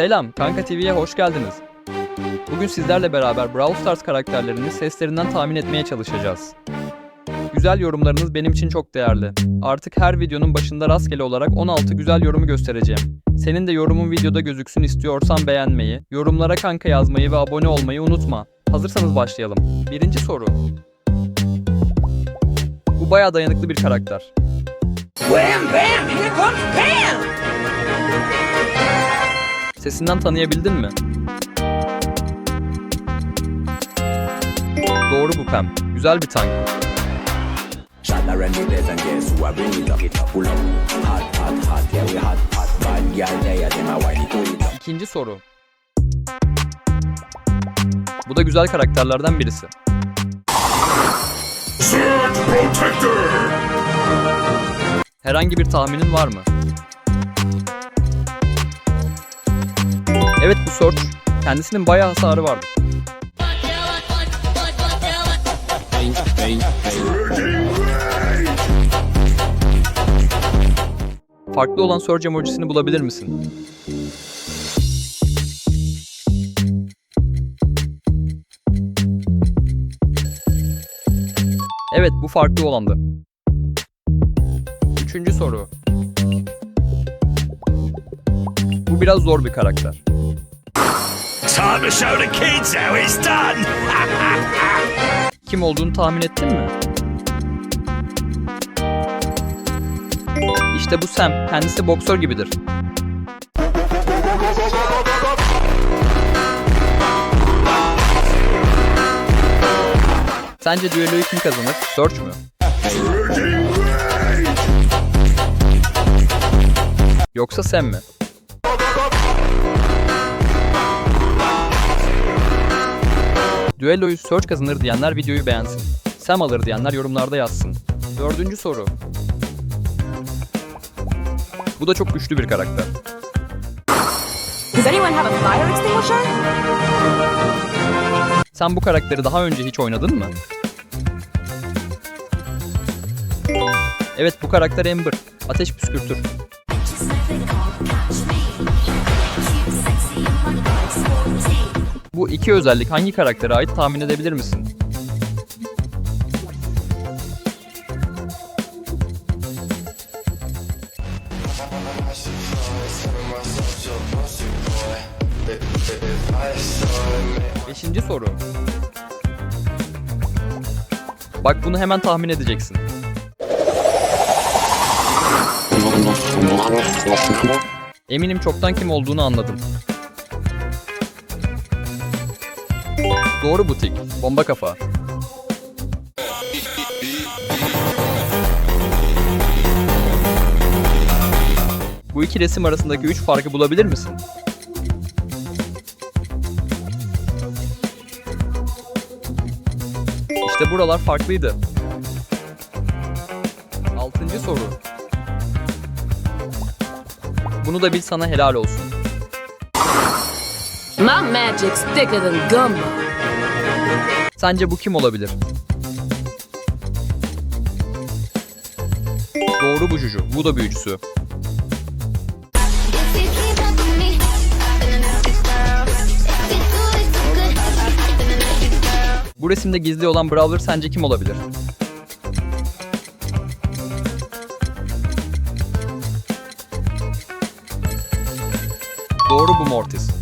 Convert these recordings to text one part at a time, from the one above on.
Selam, Kanka TV'ye hoş geldiniz. Bugün sizlerle beraber Brawl Stars karakterlerini seslerinden tahmin etmeye çalışacağız. Güzel yorumlarınız benim için çok değerli. Artık her videonun başında rastgele olarak 16 güzel yorumu göstereceğim. Senin de yorumun videoda gözüksün istiyorsan beğenmeyi, yorumlara kanka yazmayı ve abone olmayı unutma. Hazırsanız başlayalım. Birinci soru. Bu bayağı dayanıklı bir karakter. Wham bam! Here comes Pam! Sesinden tanıyabildin mi? Doğru bu Pam. Güzel bir tank. İkinci soru. Bu da güzel karakterlerden birisi. Herhangi bir tahminin var mı? Evet bu Surge. Kendisinin bayağı hasarı vardı. Farklı olan Surge emojisini bulabilir misin? Evet bu farklı olandı. Üçüncü soru. Bu biraz zor bir karakter. Time to show the kids how it's done. Kim olduğunu tahmin ettin mi? İşte bu Sam. Kendisi boksör gibidir. Sence düelloyu kim kazanır? Search mü? Yoksa Sam mi? Düelloyu Search kazanır diyenler videoyu beğensin. Sam alır diyenler yorumlarda yazsın. Dördüncü soru. Bu da çok güçlü bir karakter. Does anyone have a fire extinguisher? Sen bu karakteri daha önce hiç oynadın mı? Evet bu karakter Ember. Ateş püskürtür. Bu iki özellik hangi karaktere ait tahmin edebilir misin? Beşinci soru. Bak bunu hemen tahmin edeceksin. Eminim çoktan kim olduğunu anladın. Doğru butik. Bomba kafa. Bu iki resim arasındaki üç farkı bulabilir misin? İşte buralar farklıydı. Altıncı soru. Bunu da bil sana helal olsun. My magic's thicker than gumbo. Sence bu kim olabilir? Doğru bu Juju. Bu da büyücüsü. Bu resimde gizli olan Brawler sence kim olabilir? Doğru bu Mortis.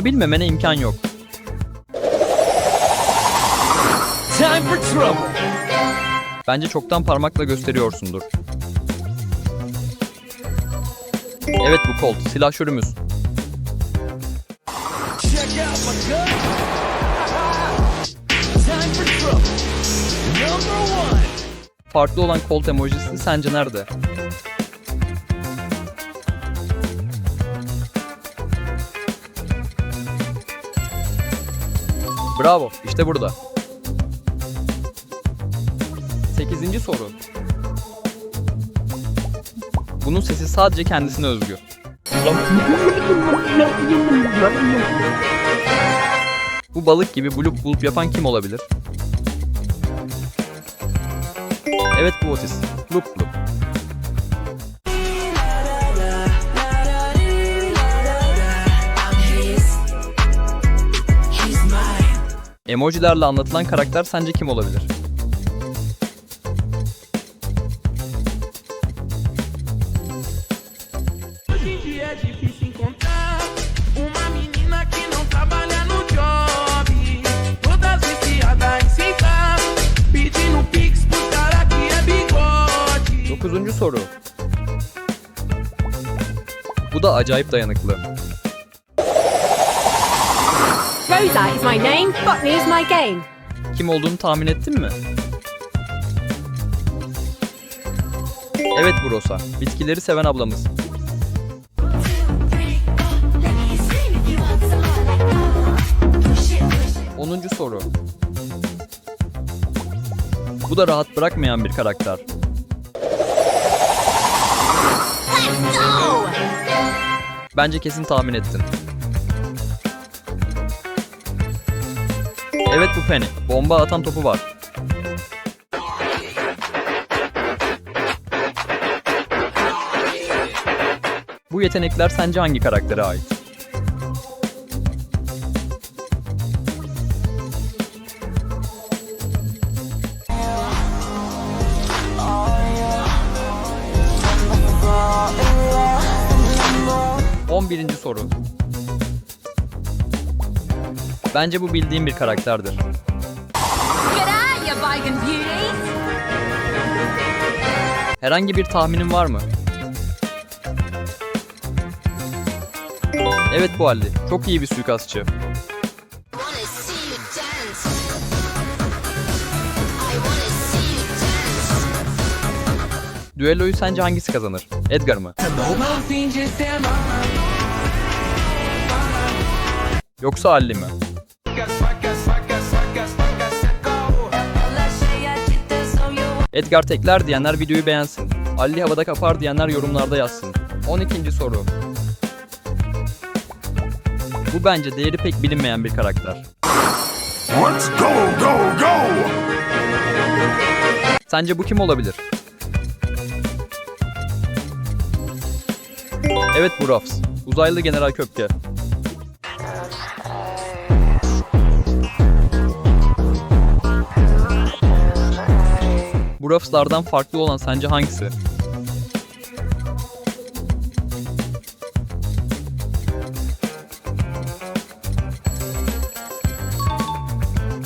Bunu bilmemene imkan yok. Time for trouble. Bence çoktan parmakla gösteriyorsundur. Evet bu Colt, silahşörümüz. Farklı olan Colt emojisi sence nerede? Bravo, işte burada. Sekizinci soru. Bunun sesi sadece kendisine özgü. Bu balık gibi bulup bulup yapan kim olabilir? Evet bu Otis. Blup blup. Pix pro cara que é bigode. Dokuzuncu soru. Bu da acayip dayanıklı. Rosa is my name, botany is my game. Kim olduğunu tahmin ettin mi? Evet bu Rosa. Bitkileri seven ablamız. Onuncu soru. Bu da rahat bırakmayan bir karakter. Bence kesin tahmin ettin. Bu Penny. Bomba atan topu var. Bu yetenekler sence hangi karaktere ait? On birinci soru. Bence bu bildiğim bir karakterdir. Herhangi bir tahminin var mı? Evet bu halde. Çok iyi bir suikastçı. Düelloyu sence hangisi kazanır? Edgar mı? Yoksa Alli mi? Edgar tekler diyenler videoyu beğensin. Alli havada kapar diyenler yorumlarda yazsın. 12. soru. Bu bence değeri pek bilinmeyen bir karakter. Let's go, go, go! Sence bu kim olabilir? Evet bu Ruffs. Uzaylı General Köpke. Ruffs'lardan farklı olan sence hangisi?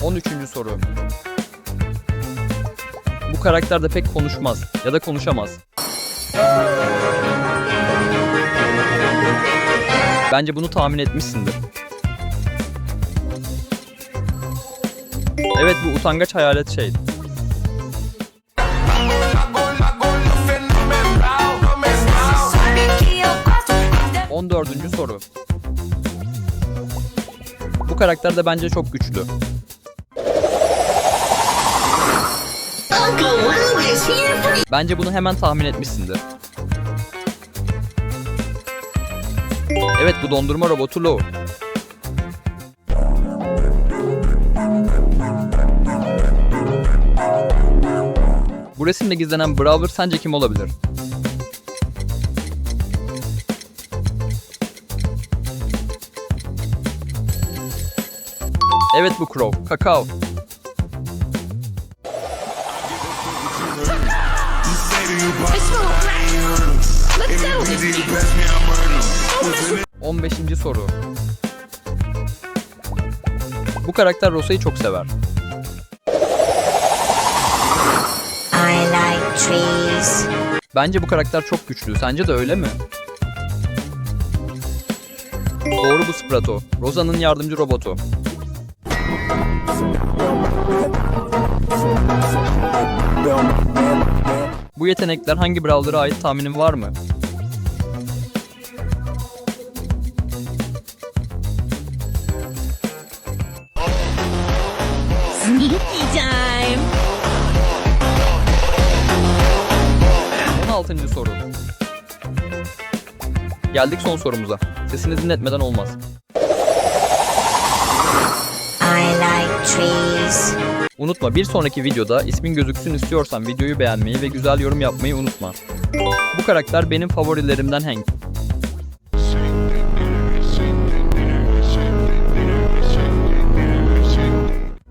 On üçüncü soru. Bu karakter de pek konuşmaz ya da konuşamaz. Bence bunu tahmin etmişsindir. Evet bu utangaç hayalet şeydi. 14. soru. Bu karakter de bence çok güçlü. Bence bunu hemen tahmin etmişsindir. Evet bu dondurma robotu Lou. Bu resimde gizlenen Brawler sence kim olabilir? Evet bu Crow, Kakao. This. 15. soru. Bu karakter Rosa'yı çok sever. I like trees. Bence bu karakter çok güçlü. Sence de öyle mi? Doğru bu Sprato. Rosa'nın yardımcı robotu. Bu yetenekler hangi brawler'a ait tahminin var mı? Time. 16. soru. Geldik son sorumuza. Sesini dinletmeden olmaz. Trees. Unutma bir sonraki videoda ismin gözüksün istiyorsan videoyu beğenmeyi ve güzel yorum yapmayı unutma. Bu karakter benim favorilerimden Hank.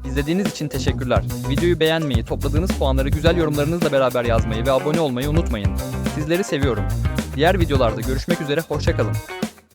İzlediğiniz için teşekkürler. Videoyu beğenmeyi, topladığınız puanları güzel yorumlarınızla beraber yazmayı ve abone olmayı unutmayın. Sizleri seviyorum. Diğer videolarda görüşmek üzere, hoşçakalın.